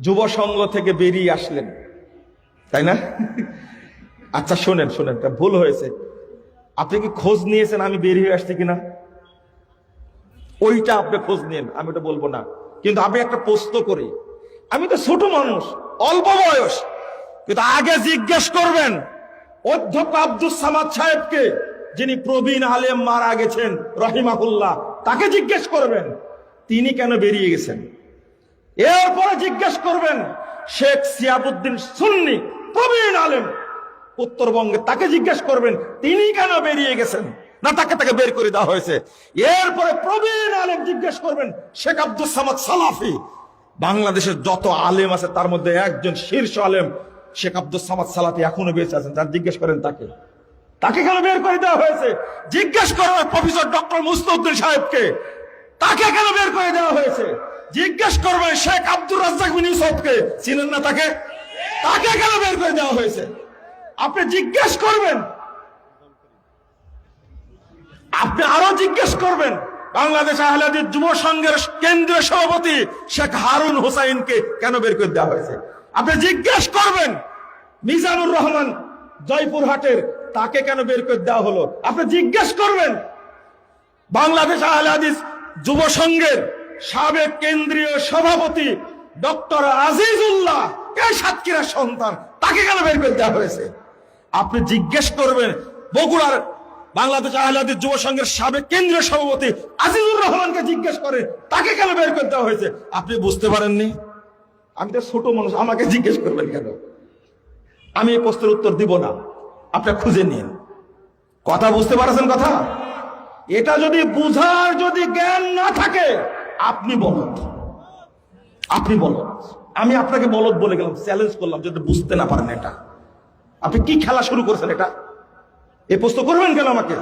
যুব সংঘ থেকে বেরিয়ে আসলেন। তাই না? আচ্ছা শোনেন শোনেন ভুল হয়েছে। আপনি কি খোঁজ নিয়েছেন আমি বেরিয়ে আসছি কিনা? ওইটা আপনি খোঁজ নিন, আমি ওটা বলব না। কিন্তু আমি একটা প্রশ্ন করি। আমি তো ছোট মানুষ, অল্প বয়স। কিন্তু আগে জিজ্ঞেস করবেন, অধ্যক্ষ আব্দুল সামাদ সাহেবকে, যিনি প্রবীণ আলেম মারা গেছেন, রহিমাহুল্লাহ, তাকে জিজ্ঞেস করবেন, তিনি কেন বেরিয়ে গেছেন? এরপরে জিজ্ঞেস করবেন, শেখ সিয়াবুদ্দিন সুন্নি, প্রবীণ আলেম। উত্তরবঙ্গে তাকে জিজ্ঞেস করবেন, তিনি কেন বেরিয়ে গেছেন? না, তাকে তাকে বের করে দেওয়া হয়েছে। এরপরে প্রবীণ আলেম জিজ্ঞেস করবেন, শেখ আব্দুল সামাদ সালাফি, বাংলাদেশের যত আলেম আছে, তার মধ্যে একজন শীর্ষ আলেম, শেখ আব্দুল সামাদ সালাফি এখনও বেঁচে আছেন। যার জিজ্ঞেস করেন তাকে। তাকে কেন বের করে দেওয়া হয়েছে? জিজ্ঞেস করবেন প্রফেসর ডক্টর মুস্তাউদ্দিন সাহেবকে, তাকে কেন বের করে দেওয়া হয়েছে? জিজ্ঞেস করবেন শেখ আব্দুর রাজ্জাক বিন ইউসুফকে। চিনেন না তাকে? তাকে কেন বের করে দেওয়া হয়েছে? আপনি জিজ্ঞেস করবেন। আপনি আরও জিজ্ঞেস করবেন। বাংলাদেশ আহলাদির যুব সংঘের কেন্দ্রীয় সভাপতি শেখ হারুন হোসাইনকে কেন বের করে দেওয়া হয়েছে? আপনি জিজ্ঞেস করবেন, মিজানুর রহমান জয়পুরহাটের তাকে কেন বের করে দেওয়া হলো? আপনি জিজ্ঞেস করবেন। বাংলাদেশ আহলে হাদিস যুব সংঘের সাবেক কেন্দ্রীয় সভাপতি ডক্টর আজিজুল্লাহ। কে সাতক্ষীরার সন্তান? তাকে কেন বের করে দেওয়া হয়েছে? আপনি জিজ্ঞেস করবেন, বগুড়ার বাংলাদেশ আহলে হাদিস যুব সংঘের সাবেক কেন্দ্রীয় সভাপতি আজিজুর রহমানকে জিজ্ঞেস করে, তাকে কেন বের করে দেওয়া হয়েছে? আপনি বুঝতে পারেননি? আমি তো ছোট মানুষ, আমাকে জিজ্ঞেস করবেন কেন? আমি এই প্রশ্নের উত্তর দিব না। আপনি খুঁজে নিন। কথা বুঝতে পারছেন কথা? এটা যদি বুঝার যদি জ্ঞান না থাকে আপনি বলদ আপনি বলদ আমি আপনাকে বলদ বলে গেলাম চ্যালেঞ্জ করলাম যদি বুঝতে না পারেন এটা। আপনি কি খেলা শুরু করছেন এটা? এ প্রশ্ন করবেন কেন আমাকে?